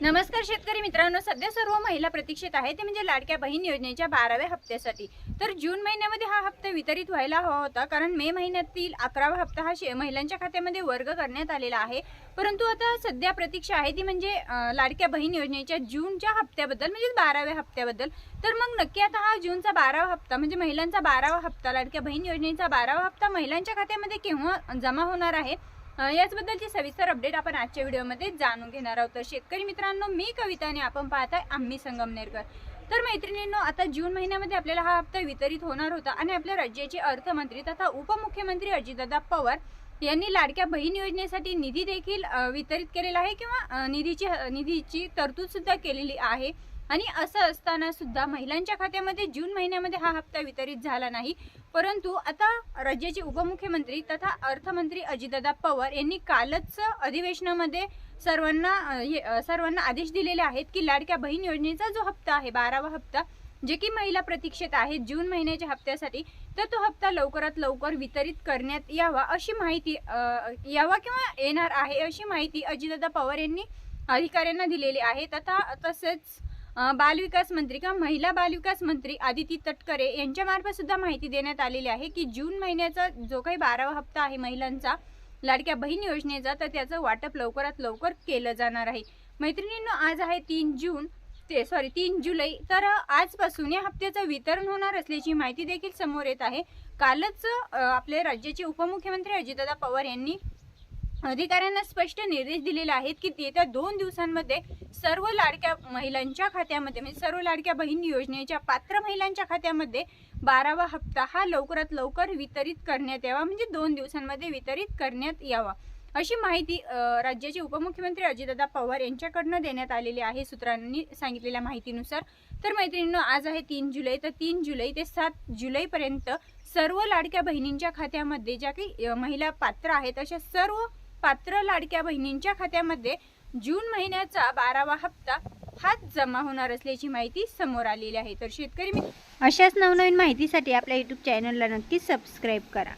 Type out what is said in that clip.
नमस्कार शेतकरी मित्रांनो सध्या सर्व महिला प्रतीक्षित आहे ते म्हणजे लाडक्या बहीण योजनेच्या बाराव्या हप्त्यासाठी. तर जून महिन्यामध्ये हा हप्ता वितरित व्हायला हवा होता कारण मे महिन्यातील अकरावा हप्ता हा शे- महिलांच्या खात्यामध्ये वर्ग करण्यात आलेला आहे. परंतु आता सध्या प्रतीक्षा आहे ती म्हणजे लाडक्या बहीण योजनेच्या जूनच्या हप्त्याबद्दल म्हणजे बाराव्या हप्त्याबद्दल. तर मग नक्की आता हा जूनचा बारावा हप्ता म्हणजे महिलांचा बारावा हप्ता लाडक्या बहीण योजनेचा बारावा हप्ता महिलांच्या खात्यामध्ये केव्हा जमा होणार आहे? याचबद्दलची सविस्तर अपडेट आपण आजच्या व्हिडिओमध्ये जाणून घेणार आहोत. तर शेतकरी मित्रांनो मी कविताने आपण पाहताय आम्ही संगमनेरकर. तर मैत्रिणींनो आता जून महिन्यामध्ये आपल्याला हा हप्ता वितरित होणार होता आणि आपल्या राज्याचे अर्थमंत्री तथा उपमुख्यमंत्री अजितदादा पवार यांनी लाडक्या बहीण योजनेसाठी निधी देखील वितरित केलेला आहे किंवा निधीची निधीची तरतूद सुद्धा केलेली आहे. आणि असं असताना सुद्धा महिलांच्या खात्यामध्ये जून महिन्यामध्ये हा हप्ता वितरित झाला नाही. परंतु आता राज्याचे उपमुख्यमंत्री तथा अर्थमंत्री अजितदादा पवार यांनी कालच अधिवेशनामध्ये सर्वांना सर्वांना आदेश दिलेले आहेत की लाडक्या बहीण योजनेचा जो हप्ता आहे बारावा हप्ता जे की महिला प्रतीक्षेत आहेत जून महिन्याच्या हप्त्यासाठी तर तो हप्ता लवकरात लवकर वितरित करण्यात यावा अशी माहिती यावा किंवा येणार आहे अशी माहिती अजितदादा पवार यांनी अधिकाऱ्यांना दिलेली आहे. तथा तसेच बालविकास मंत्री किंवा महिला बालविकास मंत्री आदिती तटकरे यांच्यामार्फत सुद्धा माहिती देण्यात आलेली आहे की जून महिन्याचा जो काही बारावा हप्ता आहे महिलांचा लाडक्या बहीण योजनेचा तर त्याचं वाटप लवकरात लवकर केलं जाणार आहे. मैत्रिणींनो आज आहे तीन जून ते सॉरी तीन जुलै तर आजपासून या हप्त्याचं वितरण होणार असल्याची माहिती देखील समोर येत आहे. कालच आपले राज्याचे उपमुख्यमंत्री अजितदादा पवार यांनी अधिकाऱ्यांना स्पष्ट निर्देश दिलेले आहेत की येत्या दोन दिवसांमध्ये सर्व लाडक्या महिलांच्या खात्यामध्ये म्हणजे सर्व लाडक्या बहीण योजनेच्या पात्र महिलांच्या खात्यामध्ये बारावा हप्ता हा लवकरात लवकर वितरित करण्यात यावा म्हणजे दोन दिवसांमध्ये वितरित करण्यात यावा. अशी माहिती राज्याचे उपमुख्यमंत्री अजितदादा पवार यांच्याकडनं देण्यात आलेली आहे सूत्रांनी सांगितलेल्या माहितीनुसार. तर मैत्रिणींनो आज आहे तीन जुलै तर तीन जुलै ते सात जुलैपर्यंत सर्व लाडक्या बहिणींच्या खात्यामध्ये ज्या काही महिला पात्र आहेत अशा सर्व पात्र लाडक्या बहिणींच्या खात्यामध्ये जून महिन्याचा बारावा हप्ता हाच जमा होणार असल्याची माहिती समोर आलेली आहे. तर शेतकरी मी अशाच नवनवीन माहितीसाठी आपल्या यूट्यूब चॅनलला नक्की सबस्क्राईब करा.